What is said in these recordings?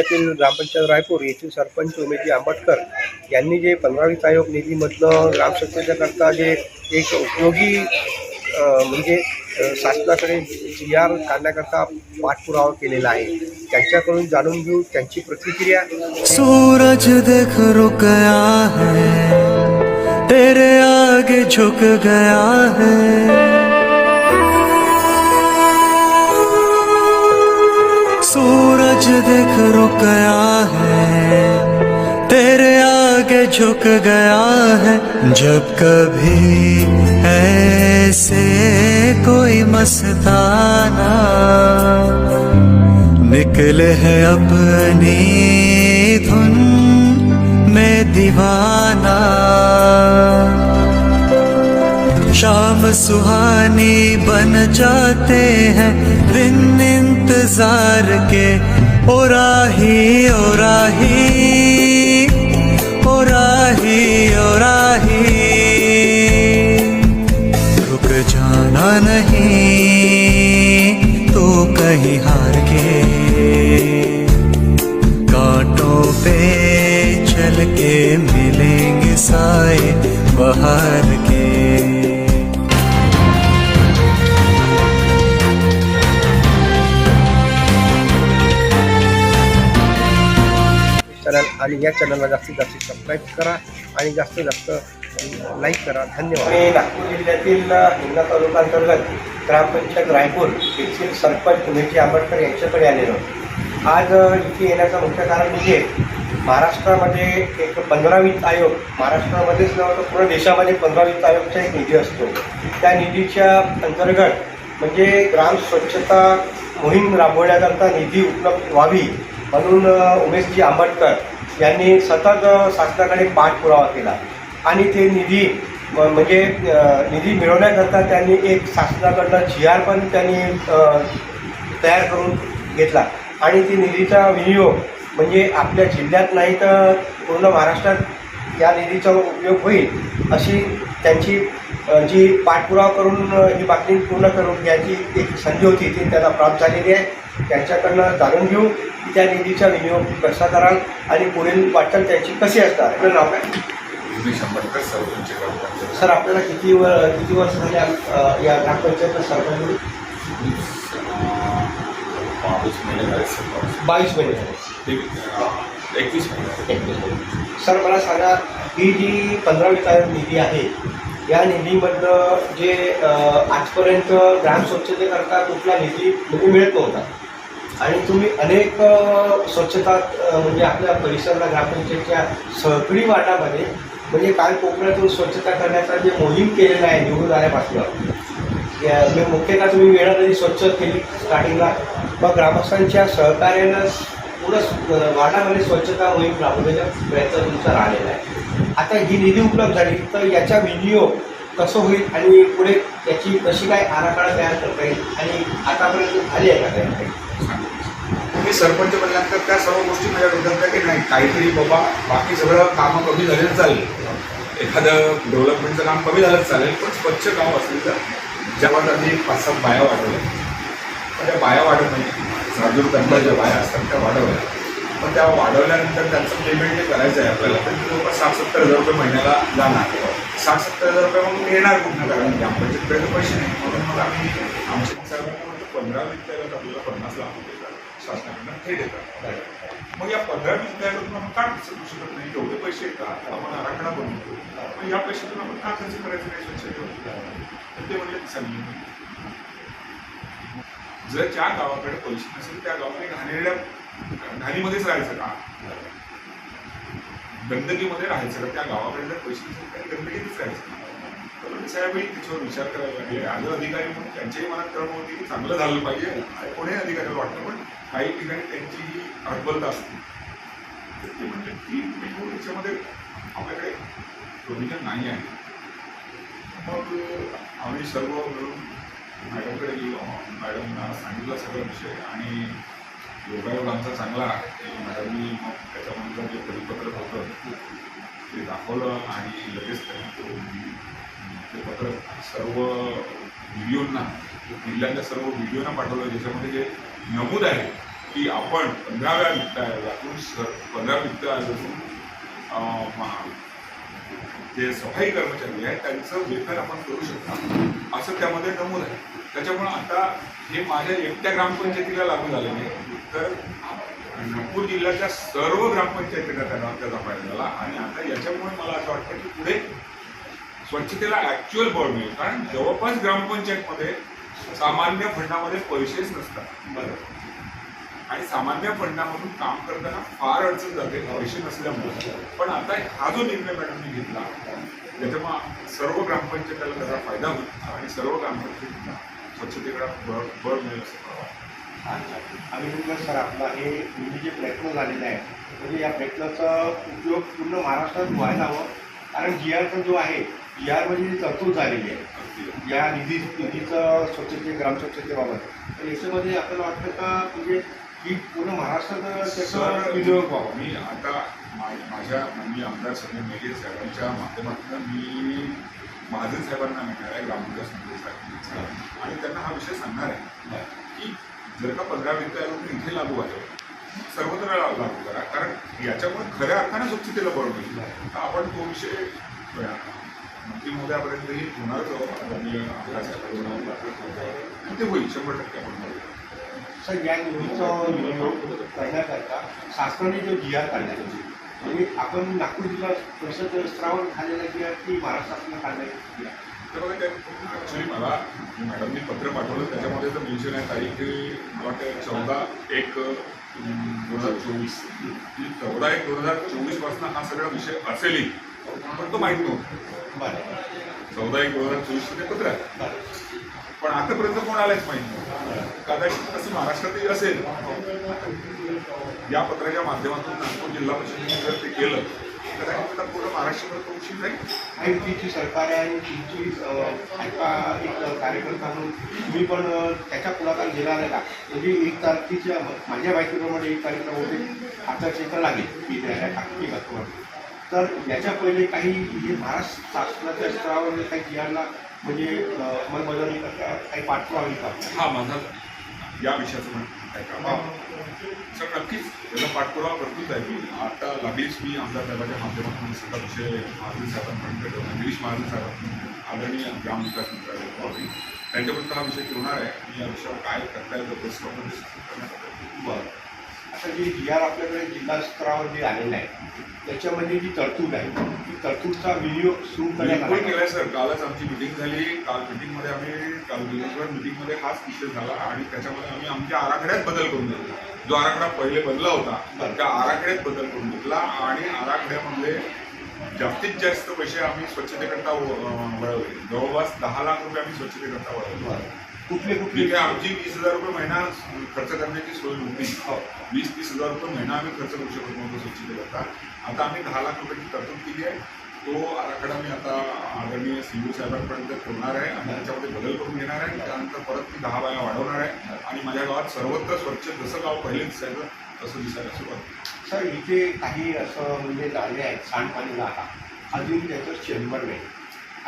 तालुक्यातील ग्रामपंचायत रायपूर येथील सरपंच उमेदजी आंबटकर यांनी जे पंधरावीस आयोग आयोग निधीमधनं ग्रामस्वच्छतेकरता जे एक उपयोगी म्हणजे शासनाकडे जी आर काढण्याकरता पाठपुरावा केलेला आहे. त्यांच्याकडून जाणून घेऊ त्यांची प्रतिक्रिया. सूरज देख गया है तेरे आगे झुक गया है। सूरज देख रुक गया है। तेरे आगे झुक गया है। जब कभी ऐसे कोई मस्ताना निकले है अपनी धुन में दीवाना। शाम सुहानी बन जाते हैं दिन इंतज़ार के। ओ राही ओ राही ओ राही ओ राही। रुक जाना नहीं तो कहीं हार के। कांटों पे चल के मिलेंगे साए, बाहर कराल आणि या चॅनलला जास्तीत जास्त सबस्क्राईब करा आणि जास्तीत जास्त लाईक करा. धन्यवाद. मी नागपूर जिल्ह्यातील हिंगणा तालुका अंतर्गत ग्रामपंचायत रायपूर येथील सरपंच उमेशजी आंबेडकर यांच्याकडे आलेलो आज इथे येण्याचं मुख्य कारण म्हणजे महाराष्ट्रामध्ये एक पंधरा वित्त आयोग महाराष्ट्रामध्येच नव्हे तर पूर्ण देशामध्ये पंधरा वित्त आयोगचा एक निधी असतो. त्या निधीच्या अंतर्गत म्हणजे ग्राम स्वच्छता मोहीम राबवण्याकरता निधी उपलब्ध व्हावी म्हणून उमेशजी आंबटकर यांनी सतत शासनाकडे पाठपुरावा केला. आणि ते निधी म्हणजे निधी मिळवण्याकरता त्यांनी एक शासनाकडनं जी आर पण त्यांनी तयार करून घेतला. आणि ती निधीचा विनियोग म्हणजे आपल्या जिल्ह्यात नाही तर पूर्ण महाराष्ट्रात या निधीचा उपयोग होईल अशी त्यांची जी पाठपुरावा करून ही बातमी पूर्ण करून घ्यायची एक संधी होती ती त्यांना प्राप्त झालेली आहे. त्यांच्याकडनं जाणून घेऊ की त्या निधीचा विनियोग कसा कराल आणि पुढील वाटचाल त्यांची कशी असणार? आपलं नाव काय? सर आपल्याला किती व किती वर्ष झाले या ग्रामपंचायत सरपंच बावीस महिने झाले एकवीस महिने सर मला सांगा ही जी पंधरा वित्त निधी आहे या निधीमधनं जे आजपर्यंत ग्राम स्वच्छतेकरता कुठला निधी म्हणजे मिळत नव्हता. आणि तुम्ही अनेक स्वच्छता म्हणजे आपल्या परिसरला ग्रामपंचायतच्या सहकारी वाटामध्ये म्हणजे काल कोकणातून स्वच्छता करण्याचा जे मोहीम केलेला आहे निवडून आल्यापासून या- म्हणजे मुख्यतः तुम्ही वेळा नदी स्वच्छ केली स्टार्टिंगला. मग ग्रामस्थांच्या सहकार्यानं पूर्ण वाटामध्ये स्वच्छता मोहीम राबवण्याचा प्रयत्न तुमचा राहिलेला आहे. आता ही निधी उपलब्ध झाली तर याचा विनियोग कसं होईल आणि पुढे त्याची कशी काय आराखडा तयार करता येईल आणि आतापर्यंत झाली आहे का काही मी सरपंच बनल्यानंतर त्या सर्व गोष्टी माझ्या डोक्यात त्या की नाही. काहीतरी बाबा बाकी सगळं कामं कमी झालेलं चालेल. एखादं डेव्हलपमेंटचं काम कमी झालंच चालेल पण स्वच्छ गाव असेल तर जेव्हा त्यांनी पाच सात बाया वाढवल्या. पण त्या बाया वाढत नाही साजूर त्यांना ज्या बाया असतात त्या वाढवल्या. पण त्या वाढवल्यानंतर त्यांचं पेमेंट जे करायचं आहे आपल्याला तर जवळपास साठ सत्तर हजार रुपये महिन्याला जाणार. साठ सत्तर हजार रुपये मग येणार कुठं कारण ग्रामपंचायतकडे तर पैसे नाही. म्हणून मग आम्ही आमच्या साहेबांना पंधरा वित्त आपल्याला पन्नास लाख रुपये. शासनाकडनं थेट देतात. मग या पंधरा वित्त आपण का खर्च करू शकत नाही? एवढे पैसे येतात आपण आराखडा बनवतो मग या पैशातून आपण का खर्च करायचं नाही? स्वच्छतेवर तर ते म्हणजे सांगितलं जर ज्या गावाकडे पैसे नसेल त्या गावाकडे घाणेरड्या घाणीमध्येच राहायचं का? गंदगीमध्ये राहायचं का? त्या गावाकडे जर पैसे नसेल त्या गंदगीतच राहायचं तर साहेबही तिच्यावर विचार करायला लागले. आलं अधिकारी म्हणून त्यांच्याही मनात कळण होती की चांगलं झालं पाहिजे. कोणीही अधिकाऱ्याला वाटतं पण काही ठिकाणी त्यांची जी हडबलता असते. तर ते म्हणजे की तुम्ही याच्यामध्ये आपल्याकडे प्रोव्हिजन नाही आहे. मग आम्ही सर्व मिळून मॅडमकडे गेलो. मॅडमना सांगितलं सगळं विषय आणि योगायोग आमचा चांगला मॅडमनी मग त्याच्यामधलं जे परिपत्रक होतं ते दाखवलं आणि लगेच त्यांना तो ते पत्रक सर्व व्हिडिओंना जिल्ह्यातल्या सर्व व्हिडिओना पाठवलं ज्याच्यामध्ये जे नमूद आहे की आपण पंधराव्या वित्त आयोगातून सर पंधरा वित्त आयोगातून जे सफाई कर्मचारी आहेत त्यांचं वेतन आपण करू शकता असं त्यामध्ये नमूद आहे. त्याच्यामुळं आता हे माझ्या एकट्या ग्रामपंचायतीला लागू झालं नाही तर नागपूर जिल्ह्याच्या सर्व ग्रामपंचायतीला त्यांना त्याचा फायदा झाला आणि आता याच्यामुळे मला असं वाटतं की पुढे स्वच्छतेला ॲक्च्युअल बळ मिळेल कारण जवळपास ग्रामपंचायतमध्ये सामान्य फंडामध्ये पैसेच नसतात. आणि सामान्य फंडामधून काम करताना फार अडचण जाते पैसे नसल्यामुळे. पण आता हा जो निर्णय मॅडमने घेतला त्याच्यामुळे सर्व ग्रामपंचायतीला त्याचा फायदा होईल. आणि सर्व ग्रामपंचायतींना स्वच्छतेकडे बळ बळ मिळेल. असं अच्छा आम्ही म्हटलं सर आपला हे तुम्ही जे प्रयत्न झालेले आहेत म्हणजे या प्रयत्नाचा उपयोग पूर्ण महाराष्ट्रात व्हायला हवं. कारण जी आरचा जो आहे यामध्ये तरतूद झालेली आहे. या निधी निधीचं स्वच्छते ग्रामस्वच्छतेबाबत तर याच्यामध्ये आपल्याला वाटतं का म्हणजे की पूर्ण महाराष्ट्रात त्याचा विनियोग व्हावा. मी आता मा- माझ्या मी आमदार संजय मेघे साहेबांच्या माध्यमातून मी महाजन साहेबांना मिळणार आहे ग्रामविकास मंत्री साहेब आणि त्यांना हा विषय सांगणार आहे. की जर का पंधरा वित्त आयोग इथे लागू आहे सर्वत्र लागू करा. कारण याच्यामुळे खऱ्या अर्थाने स्वच्छतेला बळ मिळेल. तर आपण तो विषय मंत्री आमदार साहेबांना आणि ते होईल शंभर टक्के आपण. सर या निधीचा विनियोग करण्याकरता शासनाने जो जी आर काढला म्हणजे आपण नागपूर जिल्हा परिषद स्तरावर झालेला जी आर की महाराष्ट्र शासनाने काढलाय? तर बघा ॲक्च्युली मला मॅडमनी पत्र पाठवलं. त्याच्यामध्ये तर मेन्शन आहे तारीख वाटतं चौदा एक दोन हजार चोवीस. चौदा एक दोन हजार चोवीसपासून हा सगळा विषय असेलही. पण तो माहीत नव्हता. बरं. चौदा एक दोन हजार चोवीसचं ते पत्र आहे पण आतापर्यंत कोणालाच माहीत नव्हतं कदाचित असं महाराष्ट्रातही असेल. या पत्राच्या माध्यमातून नागपूर जिल्हा परिषदेने जर ते केलं तर आता पूर्ण महाराष्ट्रभर तो उशीर जाईल. तिची सरकार आहे आणि तिची अं, एका कार्यकर्ता म्हणून तुम्ही पण त्याच्या पुढाकार घेणार आहे का म्हणजे एक तारखेच्या माझ्या माहितीप्रमाणे एक तारखेला होते आचारसंहिता लागेल. की द्यायला टाकली का तुम्हाला? तर याच्या पहिले काही हे महाराष्ट्र शासनाच्या स्तरावर काही जिल्ह्यांना म्हणजे अं, अंमलबजावणी करता काही पाठवावी का हा माझा या विषयाचं म्हणणं सर नक्कीच त्याला पाठपुरावा करतोच आहे मी. आता लागलीच मी आमदार साहेबाच्या माध्यमातून सगळा विषय महाजन साहेबांपर्यंत गिरीश महाजन साहेब आदरणीय ग्रामविकास मंत्रालय त्यांच्यापर्यंत हा विषय ठेवणार आहे. आणि या विषयावर काय करता येतं बस करण्यासाठी करण्यात बरं. आता जे जी आर आपल्याकडे जिल्हा स्तरावर जे आलेलं आहे त्याच्यामध्ये जी तरतूद आहे ती तरतूदचा विनियोग सुरू करण्यात आला. केलाय सर. कालच आमची मिटिंग झाली. काल मिटिंगमध्ये आम्ही काल दिवसभर मिटिंगमध्ये हाच विषय झाला आणि त्याच्यामध्ये आम्ही आमच्या आराखड्यात बदल करून घेतला. जो आराखडा पहिले बनला होता बरं. त्या आराखड्यात बदल करून घेतला आणि आराखड्यामधले जास्तीत जास्त पैसे आम्ही स्वच्छतेकरता अं, वळवले. जवळपास दहा लाख रुपये आम्ही स्वच्छतेकरता वळवले. बरं. कुठले आहे आमची वीस हजार रुपये महिना खर्च करण्याची सोय नव्हती हो. वीस तीस हजार रुपये महिना आम्ही खर्च करू शकत नव्हतो स्वच्छतेकरता आता आम्ही दहा लाख रुपयाची तरतूद केली आहे. तो आराखडा मी आता आदरणीय सी यू साहेबांपर्यंत ठेवणार आहे. आणि त्याच्यामध्ये बदल करून घेणार आहे. त्यानंतर परत मी दहा बाया वाढवणार आहे. आणि माझ्या गावात सर्वत्र स्वच्छ जसं गाव पहिले दिसायचं तसं दिसायला सुरुवात. सर इथे काही असं म्हणजे नाले आहेत सांडपाणी नाला अजून त्याचं चेंबर नाही.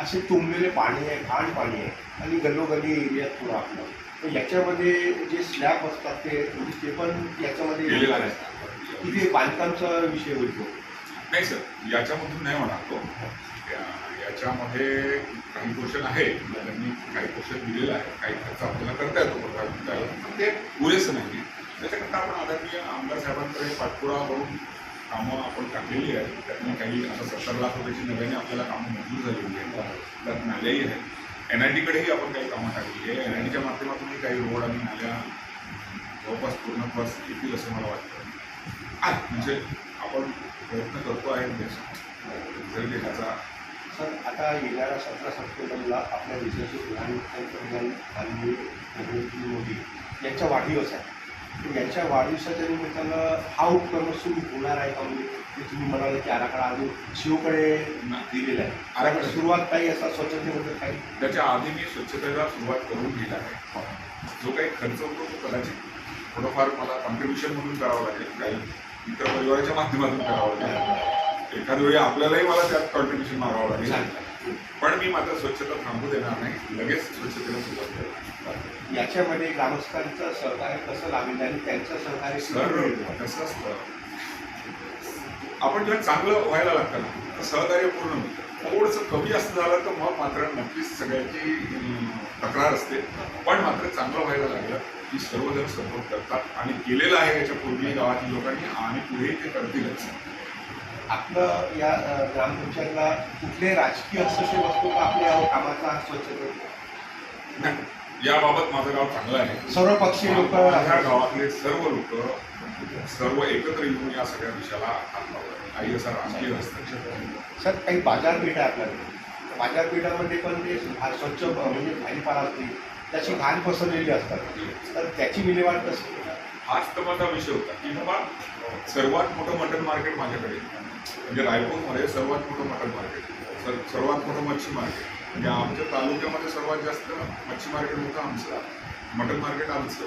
असे तुंबलेले पाणी आहे घाण पाणी आहे आणि गल्लोगल्ली एरियात पुढं आपलं. तर याच्यामध्ये जे स्लॅब असतात ते म्हणजे ते पण याच्यामध्ये. तिथे बांधकामचा विषय होतो नाही सर याच्यामधून नाही होणार तो. याच्यामध्ये काही क्वेश्चन आहे त्यांनी काही क्वेश्चन दिलेलं आहे काही खर्च आपल्याला करता येतो प्रकार ते पुरेसं नाही. त्याच्याकरता आपण आदरणीय आमदार साहेबांकडे पाठपुरावा करून कामं आपण टाकलेली आहेत त्यातनं काही आता सत्तर लाख रुपयाची नव्याने आपल्याला कामं मंजूर झालेली आहेत. त्यात नाल्याही आहेत. एन आय टीकडेही आपण काही कामं टाकलेली आहे एन आय टीच्या माध्यमातूनही काही रोड आणि नाल्या जवळपास पूर्णत्वास येतील असं मला वाटतं. म्हणजे आपण प्रयत्न करतो आहे रिझल्ट देशाचा सर आता येणाऱ्या सतरा सप्टेंबरला आपल्या देशाचे प्रधानमंत्री नरेंद्र मोदी यांच्या वाढदिवस आहे. यांच्या वाढदिवसाच्या निमित्तानं हा उपक्रम सुरू होणार आहे का? म्हणजे ते तुम्ही म्हणाले की आराखडा अजून शिवकडे दिलेला आहे. आराखडा. सुरुवात काही असा स्वच्छतेबद्दल काही? त्याच्या आधी मी स्वच्छतेला सुरुवात करून गेला आहे. जो काही खर्च होतो तो कदाचित थोडंफार मला कॉन्ट्रीब्युशन म्हणून करावं लागेल. काही मित्र परिवाराच्या माध्यमातून करावं लागेल. एखाद्या वेळी आपल्यालाही मला त्यात कॉन्ट्रीब्युशन मारावं लागेल. पण मी मात्र स्वच्छता थांबू देणार नाही. लगेच स्वच्छतेला सुरुवात करणार याच्यामध्ये ग्रामस्थांचं सहकार्य कसं लागेल आणि त्यांचं सहकार्य मिळेल? कसं असतं? आपण जेव्हा चांगलं व्हायला लागतं ना तर सहकार्य पूर्ण होतं. थोडंसं कमी असं झालं तर मग मात्र नक्कीच सगळ्यांची तक्रार असते. पण मात्र चांगलं व्हायला लागलं. की सर्वजण सपोर्ट करतात आणि केलेलं आहे याच्या पूर्वी गावातील लोकांनी आणि पुढेही ते करतीलच. आपलं या ग्रामपंचायतला कुठले राजकीय हस्तक्षेप असतो का आपल्या कामाचा स्वच्छता नाही. याबाबत माझं गाव चांगलं आहे. सर्व पक्षीय लोक माझ्या गावातले सर्व लोक सर्व एकत्र येऊन या सगळ्या विषयाला हात लावतात. काही असा राजकीय हस्तक्षेप. सर काही बाजारपेठ आहे आपल्याकडे. बाजारपेठामध्ये पण ते स्वच्छ म्हणजे भाजीपाला असते त्याची घाण पसरलेली असतात. तर त्याची विल्हेवाट कशी? हाच तर माझा विषय होता की बाबा सर्वात मोठं मटन मार्केट माझ्याकडे. म्हणजे रायपूरमध्ये सर्वात मोठं मटन मार्केट सर सर्वात मोठं मच्छी मार्केट म्हणजे आमच्या तालुक्यामध्ये सर्वात जास्त मच्छी मार्केट होतं आमचं मटन मार्केट आमचं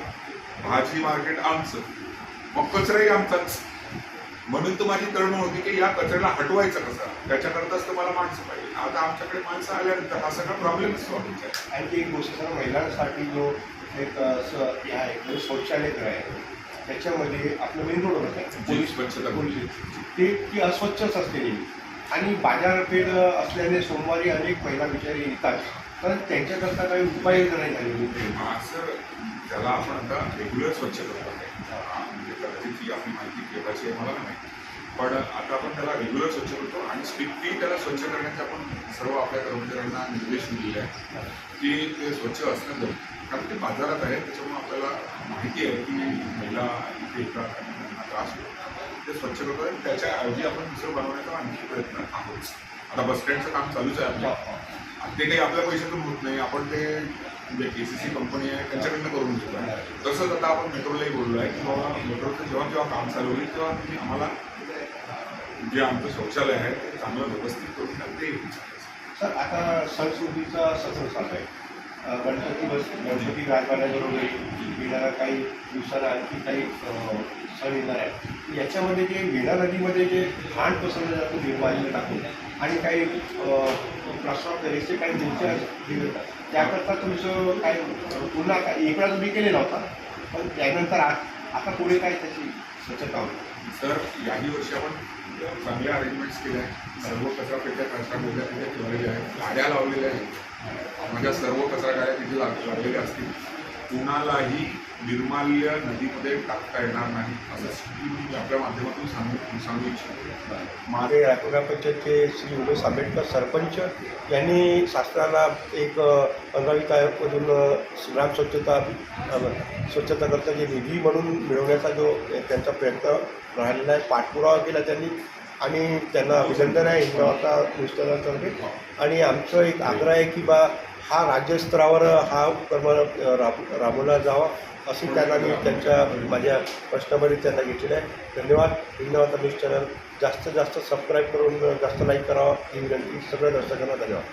भाजी मार्केट आमचं मग कचराही आमचाच. म्हणून तर माझी तळमळ होती की या कचऱ्याला हटवायचं कसं? त्याच्याकरताच तर मला माणसं पाहिजे. आता आमच्याकडे माणसं आल्यानंतर हा सगळा प्रॉब्लेमच सॉल्व्ह आणखी एक गोष्ट सर महिलांसाठी जो एक हे आहे जो शौचालयगृह आहे त्याच्यामध्ये आपलं मेन रोड होतं पोलीस स्वच्छता. पोलीस ते ती अस्वच्छच असते नेहमी. आणि बाजारपेठ असल्याने सोमवारी अनेक महिला बिचारी येतात. तर त्यांच्याकरता काही उपाययोजना नाही झालेली असं त्याला आपण आता रेग्युलर स्वच्छ करतो. म्हणजे कदाचित ही आपली माहिती केव्हाची आहे मला नाही माहिती. पण आता आपण त्याला रेग्युलर स्वच्छ करतो आणि स्ट्रिक्टली त्याला स्वच्छ करण्याचे आपण सर्व आपल्या कर्मचाऱ्यांना निर्देश दिलेले आहे की ते स्वच्छ असणं जर कारण ते बाजारात आहे त्याच्यामुळे आपल्याला माहिती आहे की महिला इथे येतात त्रास होतो. ते स्वच्छ करतो आणि त्याच्याऐवजी आपण दुसरं बनवण्याचा आणखी प्रयत्न आहोत. आता बस स्टँडचं काम चालूच आहे आपल्या ते काही आपल्या पैशातून होत नाही. आपण ते म्हणजे के सी सी कंपनी आहे त्यांच्याकडनं करून घेतो. आहे तसंच आता आपण मेट्रोलाही बोललो आहे की बाबा मेट्रोचं जेव्हा जेव्हा काम चालू होईल तेव्हा तुम्ही आम्हाला जे आमचं शौचालय आहे ते चांगलं व्यवस्थित करून ते सर आता सणसुदीचा सत्र चालू आहे. गणपती बस गणपती राजवाड्याबरोबर येणारा काही दिवसाला आणखी काही सण येणार आहे. याच्यामध्ये जे वेणा नदीमध्ये जे घाण पसरलं जातं निर्माल्य टाकून आणि काही प्लास्टर ऑफ काही मूर्त्या त्याकरता तुमचं काय पुन्हा काय एकदा तुम्ही केलेला होता पण त्यानंतर आ- आता पुढे काय त्याची स्वच्छता होती सर याही वर्षी आपण चांगल्या अरेंजमेंट्स केल्या. सर्व कचरा पेट्या कचरा पेट्या ठेवलेल्या आहेत. गाड्या लावलेल्या आहेत. माझ्या सर्व कचरा गाड्या तिथे लाग लागलेल्या असतील. कुणालाही निर्माल्य नदीमध्ये टाकता येणार नाही असं मी आपल्या माध्यमातून सांगू सांगू इच्छितो. मागे रायपूर पंचायतचे श्री उमेश आंबेडकर सरपंच यांनी शासनाला एक पंधरावी तारखेमधून ग्राम स्वच्छता स्वच्छता स्वच्छताकरता जे निधी म्हणून मिळवण्याचा जो त्यांचा प्रयत्न राहिलेला आहे पाठपुरावा केला त्यांनी. आणि त्यांना अभिनंदन आहे हिंदवाता मिनिस्टरांतर्फे आणि आमचं एक आग्रह आहे की बा हा राज्यस्तरावर हा उपक्रम राब राबवला जावा अशी त्यांना मी त्यांच्या माझ्या प्रश्नामध्ये त्यांना घेतलेलं आहे. धन्यवाद. हिंदवाता न्यूज चॅनल जास्तीत जास्त सबस्क्राईब करून जास्त लाईक करावा. ही विनंती सगळ्या दर्शकांना धन्यवाद.